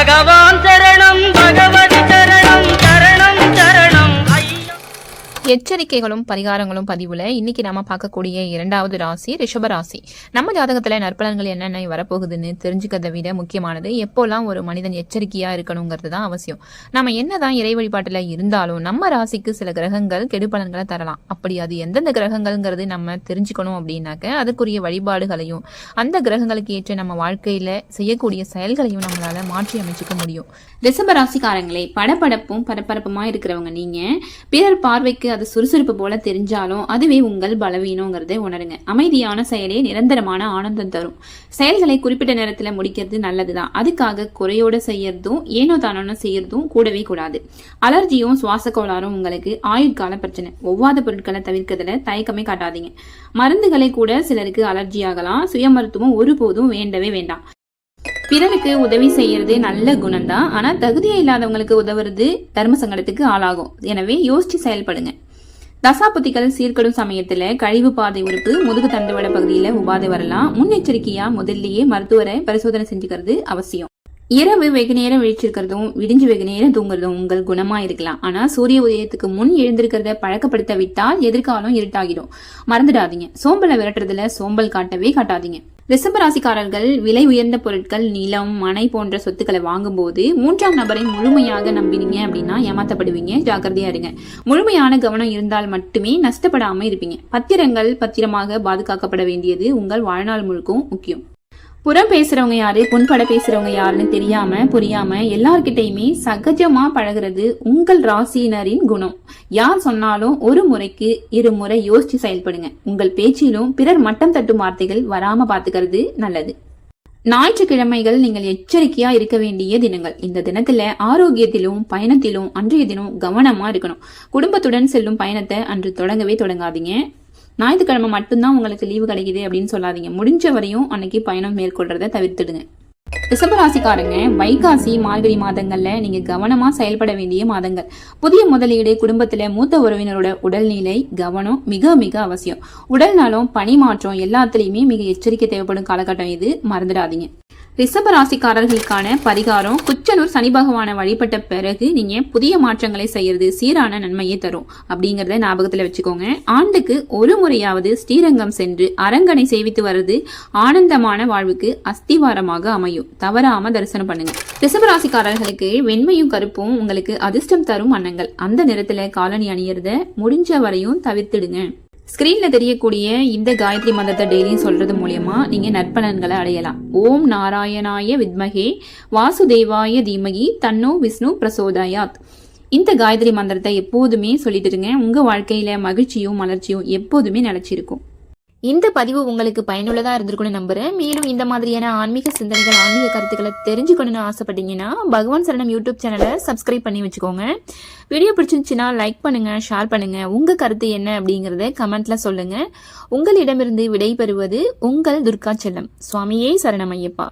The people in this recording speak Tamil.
பகவான் எச்சரிக்கைகளும் பரிகாரங்களும் பதிவுல இன்னைக்கு நாம பார்க்கக்கூடிய இரண்டாவது ராசி ரிஷப ராசி. நம்ம ஜாதகத்துல நற்பலன்கள் என்னென்ன வரப்போகுதுன்னு தெரிஞ்சுக்கிறத விட முக்கியமானது எப்போல்லாம் ஒரு மனிதன் எச்சரிக்கையா இருக்கணுங்கிறது தான் அவசியம். நம்ம என்னதான் இறை வழிபாட்டுல இருந்தாலும் நம்ம ராசிக்கு சில கிரகங்கள் கெடுபலன்களை தரலாம். அப்படி அது எந்தெந்த கிரகங்கள்ங்கிறது நம்ம தெரிஞ்சுக்கணும் அப்படின்னாக்க அதுக்குரிய வழிபாடுகளையும் அந்த கிரகங்களுக்கு ஏற்ற நம்ம வாழ்க்கையில செய்யக்கூடிய செயல்களையும் நம்மளால மாற்றி அமைச்சுக்க முடியும். ரிஷப ராசிக்காரங்களே படபடப்பும் பரபரப்புமா இருக்கிறவங்க நீங்க பிறர் பார்வைக்கு அது சுறுசுறுப்பு போல தெரிஞ்சாலும் அதுவே உங்கள் பலவீனங்கிறதை உணருங்க. அமைதியான செயலே நிரந்தரமான ஆனந்தம் தரும். செயல்களை குறிப்பிட்ட நேரத்துல முடிக்கிறது நல்லதுதான். அதுக்காக குறையோட செய்யறதும் ஏனோ தானோன்னு செய்யறதும் கூடவே கூடாது. அலர்ஜியும் சுவாச கோளாறும் உங்களுக்கு ஆயுட்கால பிரச்சனை. ஒவ்வாத பொருட்களை தவிர்க்கிறதுல தயக்கமே காட்டாதீங்க. மருந்துகளை கூட சிலருக்கு அலர்ஜி ஆகலாம். சுய மருத்துவம் ஒருபோதும் வேண்டவே வேண்டாம். பிறருக்கு உதவி செய்யறது நல்ல குணம்தான். ஆனா தகுதியே இல்லாதவங்களுக்கு உதவுறது தர்ம சங்கடத்துக்கு ஆளாகும். எனவே யோசிச்சு செயல்படுங்க. தசாபுத்திகள் சீர்கடும் சமயத்துல கழிவு பாதை உறுப்பு முதுகு தண்டுவட பகுதியில உபாதை வரலாம். முன்னெச்சரிக்கையா முதல்லயே மருத்துவரை பரிசோதனை செஞ்சுக்கிறது அவசியம். இரவு வெகு நேரம் விழிச்சிருக்கிறதும் விடிஞ்சு வெகு நேரம் தூங்குறதும் உங்கள் குணமா இருக்கலாம். ஆனா சூரிய உதயத்துக்கு முன் எழுந்திருக்கிறத பழக்கப்படுத்த விட்டால் எதிர்காலம் இருட்டாகிடும். மறந்துடாதீங்க. சோம்பலை விரட்டுறதுல சோம்பல் காட்டவே காட்டாதீங்க. ரிஷபராசிக்காரர்கள் விலை உயர்ந்த பொருட்கள் நிலம் மனை போன்ற சொத்துக்களை வாங்கும்போது மூன்றாம் நபரை முழுமையாக நம்பினீங்க அப்படின்னா ஏமாத்தப்படுவீங்க. ஜாக்கிரதையா இருங்க. முழுமையான கவனம் இருந்தால் மட்டுமே நஷ்டப்படாம இருப்பீங்க. பத்திரங்கள் பத்திரமாக பாதுகாக்கப்பட வேண்டியது உங்கள் வாழ்நாள் முழுக்கும் முக்கியம். புறம் பேசுறவங்க யாரு புண்பட பேசுறவங்க யாருன்னு தெரியாம புரியாம எல்லார்கிட்டயுமே சகஜமா பழகுறது உங்கள் ராசியினரின் குணம். யார் சொன்னாலும் ஒரு முறைக்கு இரு முறை யோசிச்சு செயல்படுங்க. உங்கள் பேச்சிலும் பிறர் மட்டம் தட்டும் வார்த்தைகள் வராம பாத்துக்கிறது நல்லது. ஞாயிற்றுக்கிழமைகள் நீங்கள் எச்சரிக்கையா இருக்க வேண்டிய தினங்கள். இந்த தினத்துல ஆரோக்கியத்திலும் பயணத்திலும் அன்றைய தினம் கவனமா இருக்கணும். குடும்பத்துடன் செல்லும் பயணத்தை அன்று தொடங்கவே தொடங்காதீங்க. ஞாயிற்றுக்கிழமை மட்டும்தான் உங்களுக்கு லீவு கிடைக்குது அப்படின்னு சொல்லாதீங்க. முடிஞ்ச வரையும் அன்னைக்கு பயணம் மேற்கொள்றத தவிர்த்துடுங்க. ரிஷபராசிக்காரங்க வைகாசி மார்கழி மாதங்கள்ல நீங்க கவனமா செயல்பட வேண்டிய மாதங்கள். புதிய முதலீடு குடும்பத்துல மூத்த உறவினரோட உடல்நிலை கவனம் மிக மிக அவசியம். உடல்நலம் பணி மாற்றம் எல்லாத்துலயுமே மிக எச்சரிக்கை தேவைப்படும் காலகட்டம் இது. மறந்துடாதீங்க. ரிஷப ராசிக்காரர்களுக்கான பரிகாரம் குச்சனூர் சனி பகவானை வழிபட்ட பிறகு நீங்க புதிய மாற்றங்களை செய்யறது சீரான நன்மையை தரும். அப்படிங்கறத ஞாபகத்துல வச்சுக்கோங்க. ஆண்டுக்கு ஒரு முறையாவது ஸ்ரீரங்கம் சென்று அரங்கனை சேவித்து வர்றது ஆனந்தமான வாழ்வுக்கு அஸ்திவாரமாக அமையும். தவறாம தரிசனம் பண்ணுங்க. ரிஷப ராசிக்காரர்களுக்கு வெண்மையும் கருப்பும் உங்களுக்கு அதிர்ஷ்டம் தரும் அன்னங்கள். அந்த நிறத்துல காலனி அணியறத முடிஞ்ச வரையும் தவிர்த்திடுங்க. ஸ்க்ரீனில் தெரியக்கூடிய இந்த காயத்ரி மந்திரத்தை டெய்லியும் சொல்றது மூலியமா நீங்க நற்பலன்களை அடையலாம். ஓம் நாராயணாய வித்மகே வாசுதேவாய தீமகி தன்னோ விஷ்ணு பிரசோதயாத். இந்த காயத்ரி மந்திரத்தை எப்போதுமே சொல்லிட்டு இருங்க. உங்க வாழ்க்கையில மகிழ்ச்சியும் மலர்ச்சியும் எப்போதுமே நினைச்சிருக்கும் இந்த பதிவு உங்களுக்கு பயனுள்ளதாக இருந்திருக்கும்னு நம்புகிறேன் மேலும் இந்த மாதிரியான ஆன்மீக சிந்தனைகள் ஆன்மீக கருத்துக்களை தெரிஞ்சுக்கணும்னு ஆசைப்பட்டீங்கன்னா பகவான் சரணம் யூடியூப் சேனலை சப்ஸ்கிரைப் பண்ணி வச்சுக்கோங்க. வீடியோ பிடிச்சிருந்துச்சுன்னா லைக் பண்ணுங்கள் ஷேர் பண்ணுங்கள் உங்கள் கருத்து என்ன அப்படிங்கிறத கமெண்ட்டில் சொல்லுங்கள் உங்களிடமிருந்து விடை பெறுவது உங்கள் துர்கா செல்லம். சுவாமியே சரணம் ஐயப்பா.